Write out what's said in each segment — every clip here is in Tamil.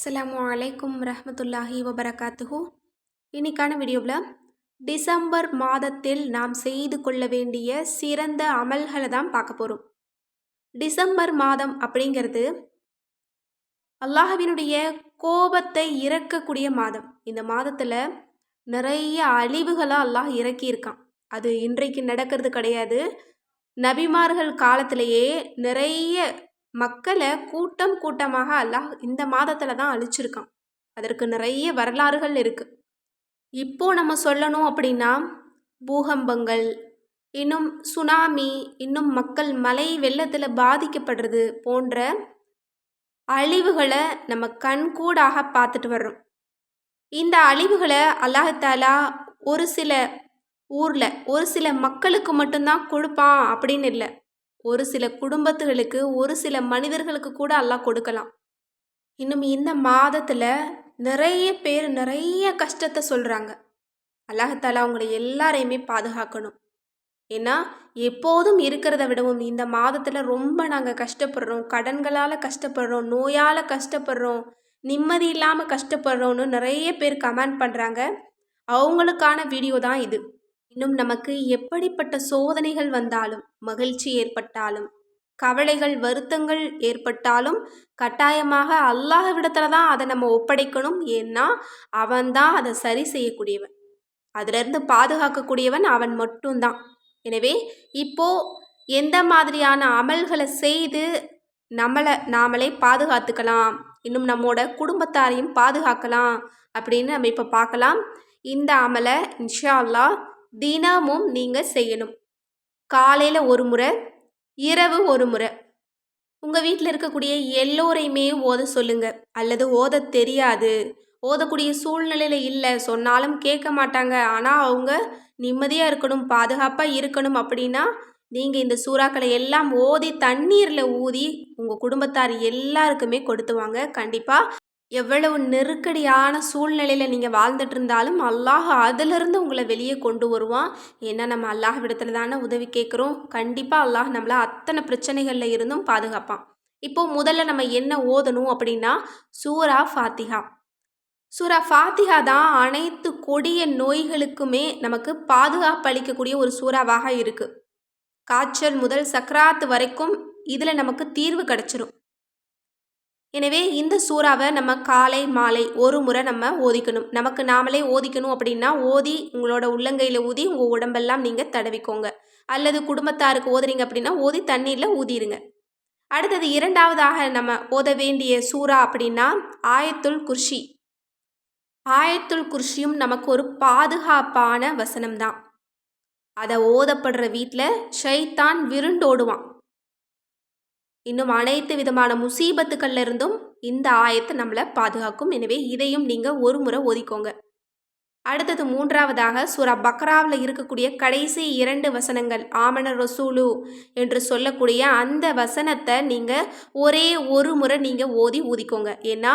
அஸ்லாம் அலைக்கும் ரஹமத்துல்லாஹி வபரகாத்துஹு இன்னைக்கான வீடியோவில் டிசம்பர் மாதத்தில் நாம் செய்து கொள்ள வேண்டிய சிறந்த அமல்களை தான் பார்க்க போகிறோம் டிசம்பர் மாதம் அப்படிங்கிறது அல்லாஹவினுடைய கோபத்தை இறக்கக்கூடிய மாதம். இந்த மாதத்தில் நிறைய அழிவுகளை அல்லாஹ் இறக்கியிருக்கான். அது இன்றைக்கு நடக்கிறது கிடையாது. நபிமார்கள் காலத்திலேயே நிறைய மக்களை கூட்டம் கூட்டமாக அல்லாஹ் இந்த மாதத்தில் தான் அழிச்சிருக்கான். அதற்கு நிறைய வரலாறுகள் இருக்குது இப்போ நம்ம சொல்லணும் அப்படின்னா பூகம்பங்கள் இன்னும் சுனாமி இன்னும் மக்கள் மலை வெள்ளத்தில் பாதிக்கப்படுறது போன்ற அழிவுகளை நம்ம கண்கூடாக பார்த்துட்டு வர்றோம். இந்த அழிவுகளை அல்லாஹாலா ஒரு சில ஊரில் ஒரு சில மக்களுக்கு மட்டும்தான் கொடுப்பான் அப்படின்னு இல்லை. ஒரு சில குடும்பத்துகளுக்கு ஒரு சில மனிதர்களுக்கு கூட அல்லாஹ் கொடுக்கலாம். இன்னும் இந்த மாதத்தில் நிறைய பேர் நிறைய கஷ்டத்தை சொல்கிறாங்க அல்லாஹாலா அவங்களை எல்லாரையுமே பாதுகாக்கணும். ஏன்னா எப்போதும் இருக்கிறத விடவும் இந்த மாதத்தில் ரொம்ப நாங்கள் கஷ்டப்படுறோம். கடன்களால் கஷ்டப்படுறோம் நோயால் கஷ்டப்படுறோம் நிம்மதி இல்லாமல் கஷ்டப்படுறோன்னு நிறைய பேர் கமெண்ட் பண்ணுறாங்க அவங்களுக்கான வீடியோ தான் இது. இன்னும் நமக்கு எப்படிப்பட்ட சோதனைகள் வந்தாலும் மகிழ்ச்சி ஏற்பட்டாலும் கவலைகள் வருத்தங்கள் ஏற்பட்டாலும் கட்டாயமாக அல்லாஹ்விடத்துல தான் அதை நம்ம ஒப்படைக்கணும். ஏன்னா அவன்தான் அதை சரி செய்யக்கூடியவன். அதிலிருந்து பாதுகாக்கக்கூடியவன் அவன் மட்டும்தான். எனவே இப்போ எந்த மாதிரியான அமல்களை செய்து நம்மளை நாமளே பாதுகாத்துக்கலாம் இன்னும் நம்மோட குடும்பத்தாரையும் பாதுகாக்கலாம் அப்படின்னு நம்ம இப்போ பார்க்கலாம். இந்த அமலை இன்ஷா அல்லாஹ் தினமும் நீங்கள் செய்யணும். காலையில் ஒரு முறை இரவு ஒரு முறை. உங்கள் வீட்டில் இருக்கக்கூடிய எல்லோரையுமே ஓத சொல்லுங்கள் அல்லது ஓத தெரியாது. ஓதக்கூடிய சூழ்நிலையில் இல்லை சொன்னாலும் கேட்க மாட்டாங்க. ஆனால் அவங்க நிம்மதியாக இருக்கணும் பாதுகாப்பாக இருக்கணும் அப்படின்னா நீங்கள் இந்த சூறாக்களை எல்லாம் ஓதி தண்ணீரில் ஊதி உங்கள் குடும்பத்தார் எல்லாருக்குமே கொடுத்துவாங்க கண்டிப்பாக எவ்வளவு நெருக்கடியான சூழ்நிலையில் நீங்கள் வாழ்ந்துட்டு இருந்தாலும் அல்லாஹ் அதிலிருந்து உங்களை வெளியே கொண்டு வருவான். ஏன்னா நம்ம அல்லாஹ் விடத்தில் தானே உதவி கேட்குறோம். கண்டிப்பாக அல்லாஹ் நம்மளை அத்தனை பிரச்சனைகளில் இருந்தும் பாதுகாப்பான். இப்போ முதல்ல நம்ம என்ன ஓதணும் அப்படின்னா சூரா ஃபாத்திஹா. சூரா ஃபாத்திஹா தான் அனைத்து கொடிய நோய்களுக்குமே நமக்கு பாதுகாப்பு அளிக்கக்கூடிய ஒரு சூறாவாக இருக்குது காய்ச்சல் முதல் சக்கராத்து வரைக்கும் இதில் நமக்கு தீர்வு கிடச்சிரும். எனவே இந்த சூறாவை நம்ம காலை மாலை ஒரு முறை நம்ம ஓதிக்கணும். நமக்கு நாமளே ஓதிக்கணும் அப்படின்னா ஓதி உங்களோட உள்ளங்கையில் ஊதி உங்கள் உடம்பெல்லாம் நீங்கள் தடவிக்கோங்க. அல்லது குடும்பத்தாருக்கு ஓதுறீங்க அப்படின்னா ஓதி தண்ணீரில் ஊதிடுங்க அடுத்தது இரண்டாவதாக நம்ம ஓத வேண்டிய சூறா அப்படின்னா ஆயத்துல் குர்ஷி. ஆயத்துல் குர்ஷியும் நமக்கு ஒரு பாதுகாப்பான வசனம்தான். அதை ஓதப்படுற வீட்டில் ஷைத்தான் விருண்டோடுவான். இன்னும் அனைத்து விதமான முசீபத்துக்கள்ல இருந்தும் இந்த ஆயத்தை நம்மளை பாதுகாக்கும். எனவே இதையும் நீங்கள் ஒரு முறை ஒதுக்கோங்க. அடுத்தது மூன்றாவதாக சூரா பக்ராவில் இருக்கக்கூடிய கடைசி இரண்டு வசனங்கள் ஆமன ரசூலு என்று சொல்லக்கூடிய அந்த வசனத்தை நீங்கள் ஒரே ஒரு முறை நீங்கள் ஓதி ஊதிக்கோங்க ஏன்னா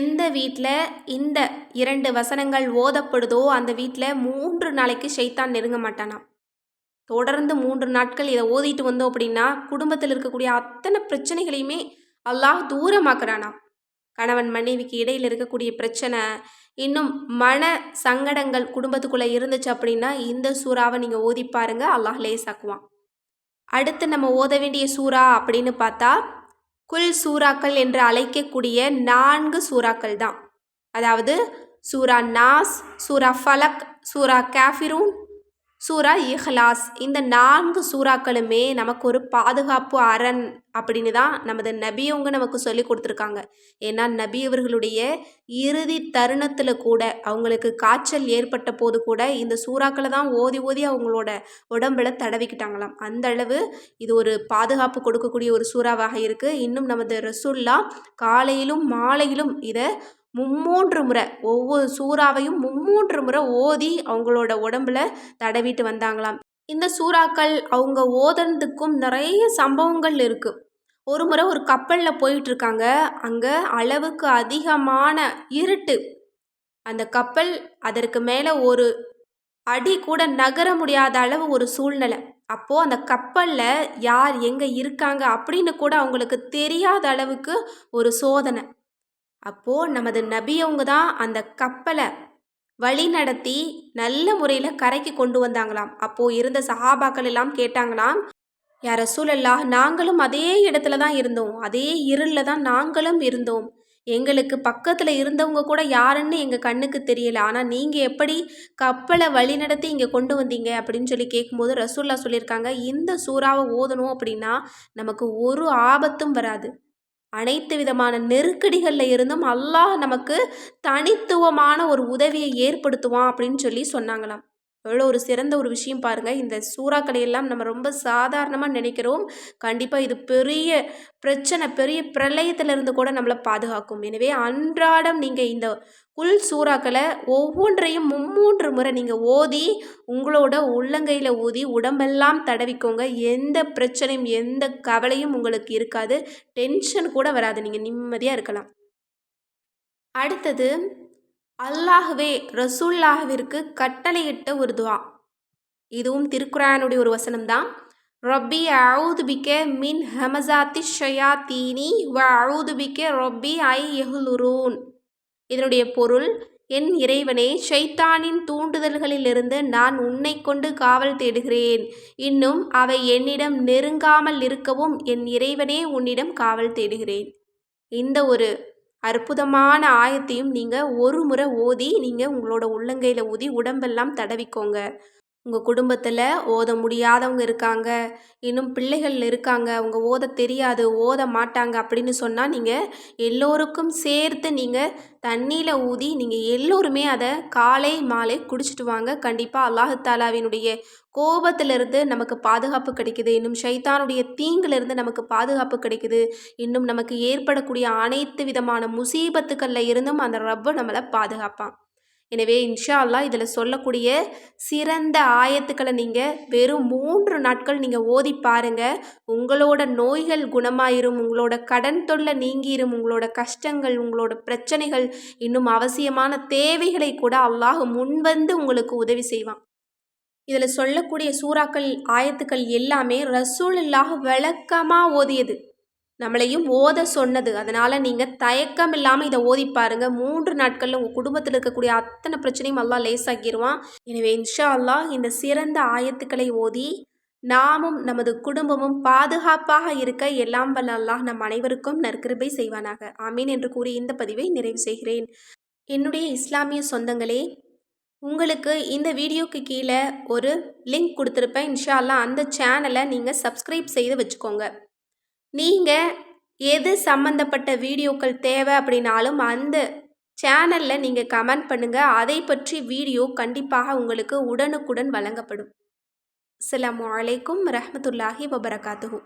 எந்த வீட்டில் இந்த இரண்டு வசனங்கள் ஓதப்படுதோ அந்த வீட்டில் மூன்று நாளைக்கு ஷைத்தான் நெருங்க மாட்டானாம். தொடர்ந்து மூன்று நாட்கள் இதை ஓதிட்டு வந்தோம் அப்படின்னா குடும்பத்தில் இருக்கக்கூடிய அத்தனை பிரச்சனைகளையுமே அல்லாஹ் தூரமாக்குறானா? கணவன் மனைவிக்கு இடையில் இருக்கக்கூடிய பிரச்சனை இன்னும் மன சங்கடங்கள் குடும்பத்துக்குள்ளே இருந்துச்சு அப்படின்னா இந்த சூறாவை நீங்கள் ஓதி பாருங்க அல்லாஹ் லேசாக்குவான். அடுத்து நம்ம ஓத வேண்டிய சூறா அப்படின்னு பார்த்தா குல் சூறாக்கள் என்று அழைக்கக்கூடிய நான்கு சூறாக்கள் தான். அதாவது சூரா நாஸ் சூரா ஃபலக் சூரா கேஃபிரூன் சூரா இஹ்லாஸ். இந்த நான்கு சூறாக்களுமே நமக்கு ஒரு பாதுகாப்பு அரண் அப்படின்னு தான் நமது நபியவங்க நமக்கு சொல்லி கொடுத்துருக்காங்க. ஏன்னா நபி அவர்களுடைய இறுதி தருணத்தில் கூட அவங்களுக்கு காய்ச்சல் ஏற்பட்ட போது கூட இந்த சூறாக்களை தான் ஓதி ஓதி அவங்களோட உடம்பில் தடவிக்கிட்டாங்களாம். அந்த அளவு இது ஒரு பாதுகாப்பு கொடுக்கக்கூடிய ஒரு சூறாவாக இருக்குது இன்னும் நமது ரசுல்லா காலையிலும் மாலையிலும் இதை மும்மூன்று முறை ஒவ்வொரு சூறாவையும் மும்மூன்று முறை ஓதி அவங்களோட உடம்புல தடவிட்டு வந்தாங்களாம். இந்த சூறாக்கள் அவங்க ஓதுனதுக்கும் நிறைய சம்பவங்கள் இருக்குது ஒரு முறை ஒரு கப்பலில் போயிட்டுருக்காங்க. அங்கே அளவுக்கு அதிகமான இருட்டு. அந்த கப்பல் அதற்கு மேலே ஒரு அடி கூட நகர முடியாத அளவு ஒரு சூழ்நிலை. அப்போது அந்த கப்பலில் யார் எங்கே இருக்காங்க அப்படின்னு கூட அவங்களுக்கு தெரியாத அளவுக்கு ஒரு சோதனை. அப்போது நமது நபி அவங்க தான் அந்த கப்பலை வழி நடத்தி நல்ல முறையில் கரைக்கு கொண்டு வந்தாங்களாம். அப்போது இருந்த சஹாபாக்கள் எல்லாம் கேட்டாங்களாம் யார சூழல்லா நாங்களும் அதே இடத்துல தான் இருந்தோம். அதே இருளில் தான் நாங்களும் இருந்தோம். எங்களுக்கு பக்கத்தில் இருந்தவங்க கூட யாருன்னு எங்கள் கண்ணுக்கு தெரியல. ஆனால் நீங்கள் எப்படி கப்பலை வழி நடத்தி இங்கே கொண்டு வந்தீங்க? அப்படின்னு சொல்லி கேட்கும்போது ரசூல்லா சொல்லியிருக்காங்க இந்த சூறாவை ஓதணும் அப்படின்னா நமக்கு ஒரு ஆபத்தும் வராது. அனைத்து விதமான நெருக்கடிகளில் இருந்தும் அல்லாஹ் நமக்கு தனித்துவமான ஒரு உதவியை ஏற்படுத்துவான் அப்படின்னு சொல்லி சொன்னாங்களாம். எவ்வளோ ஒரு சிறந்த ஒரு விஷயம் பாருங்கள் இந்த சூறாக்களை எல்லாம் நம்ம ரொம்ப சாதாரணமாக நினைக்கிறோம். கண்டிப்பாக இது பெரிய பிரச்சனை பெரிய பிரளயத்திலிருந்து கூட நம்மளை பாதுகாக்கும். எனவே அன்றாடம் நீங்கள் இந்த குல் சூறாக்களை ஒவ்வொன்றையும் மும்மூன்று முறை நீங்கள் ஓதி உங்களோட உள்ளங்கையில் ஊதி உடம்பெல்லாம் தடவிக்கோங்க. எந்த பிரச்சனையும் எந்த கவலையும் உங்களுக்கு இருக்காது. டென்ஷன் கூட வராது. நீங்கள் நிம்மதியாக இருக்கலாம். அடுத்தது அல்லாஹ்வே ரசூல்லாஹுவிற்கு கட்டளையிட்ட ஒரு துவா. இதுவும் திருக்குரானுடைய ஒரு வசனம் தான் ரொப்பி அவுதுபிக்க மின் ஹமசாத்தி ஷயாத்தீனி வ அவுதுபிக்க ரொப்பி ஐ எஹுலுரூன் இதனுடைய பொருள் என் இறைவனே ஷைத்தானின் தூண்டுதல்களிலிருந்து நான் உன்னை கொண்டு காவல் தேடுகிறேன். இன்னும் அவை என்னிடம் நெருங்காமல் இருக்கவும் என் இறைவனே உன்னிடம் காவல் தேடுகிறேன். இந்த ஒரு அற்புதமான ஆயத்தையும் நீங்கள் ஒரு முறை ஓதி நீங்கள் உங்களோட உள்ளங்கையில் ஊதி உடம்பெல்லாம் தடவிக்கோங்க. உங்கள் குடும்பத்தில் ஓத முடியாதவங்க இருக்காங்க. இன்னும் பிள்ளைகள் இருக்காங்க. அவங்க ஓத தெரியாது ஓத மாட்டாங்க அப்படின்னு சொன்னால் நீங்கள் எல்லோருக்கும் சேர்த்து நீங்கள் தண்ணியில் ஊதி நீங்கள் எல்லோருமே அதை காலை மாலை குடிச்சிட்டு வாங்க. கண்டிப்பாக அல்லாஹு தாலாவினுடைய கோபத்திலிருந்து நமக்கு பாதுகாப்பு கிடைக்குது. இன்னும் ஷைத்தானுடைய தீங்கிலிருந்து நமக்கு பாதுகாப்பு கிடைக்குது. இன்னும் நமக்கு ஏற்படக்கூடிய அனைத்து விதமான முசீபத்துக்களில் இருந்தும் அந்த ரப்பை நம்மளை பாதுகாப்பான். எனவே இன்ஷா அல்லா இதில் சொல்லக்கூடிய சிறந்த ஆயத்துக்களை நீங்கள் வெறும் மூன்று நாட்கள் நீங்கள் ஓதி பாருங்கள் உங்களோட நோய்கள் குணமாயிரும் உங்களோட கடன் தொல்லை நீங்கிரும் உங்களோட கஷ்டங்கள் உங்களோட பிரச்சனைகள் இன்னும் அவசியமான தேவைகளை கூட அல்லாஹ் முன்வந்து உங்களுக்கு உதவி செய்வான். இதில் சொல்லக்கூடிய சூறாக்கள் ஆயத்துக்கள் எல்லாமே ரசூல் இல்லாக விளக்கமாக ஓதியது. நம்மளையும் ஓத சொன்னது. அதனால் நீங்கள் தயக்கம் இல்லாமல் இதை ஓதி பாருங்கள் மூன்று நாட்களில் உங்கள் குடும்பத்தில் இருக்கக்கூடிய அத்தனை பிரச்சனையும் அல்லா லேசாக்கிடுவான் எனவே இன்ஷா அல்லாஹ் இந்த சிறந்த ஆயத்துக்களை ஓதி நாமும் நமது குடும்பமும் பாதுகாப்பாக இருக்க எல்லாம் வல்ல அல்லாஹ் நம் அனைவருக்கும் நற்கிருபை செய்வானாக. ஆமீன் என்று கூறி இந்த பதிவை நிறைவு செய்கிறேன். என்னுடைய இஸ்லாமிய சொந்தங்களே உங்களுக்கு இந்த வீடியோக்கு கீழே ஒரு லிங்க் கொடுத்துருப்பேன். இன்ஷா அல்லா அந்த சேனலை நீங்கள் சப்ஸ்கிரைப் செய்து வச்சுக்கோங்க. நீங்கள் எது சம்மந்தப்பட்ட வீடியோக்கள் தேவை அப்படின்னாலும் அந்த சேனலில் நீங்கள் கமெண்ட் பண்ணுங்கள் அதை பற்றி வீடியோ கண்டிப்பாக உங்களுக்கு உடனுக்குடன் வழங்கப்படும். அஸ்லாம் வலைக்கம் ரஹமத்துல்லாஹி வபரகாத்துஹூ.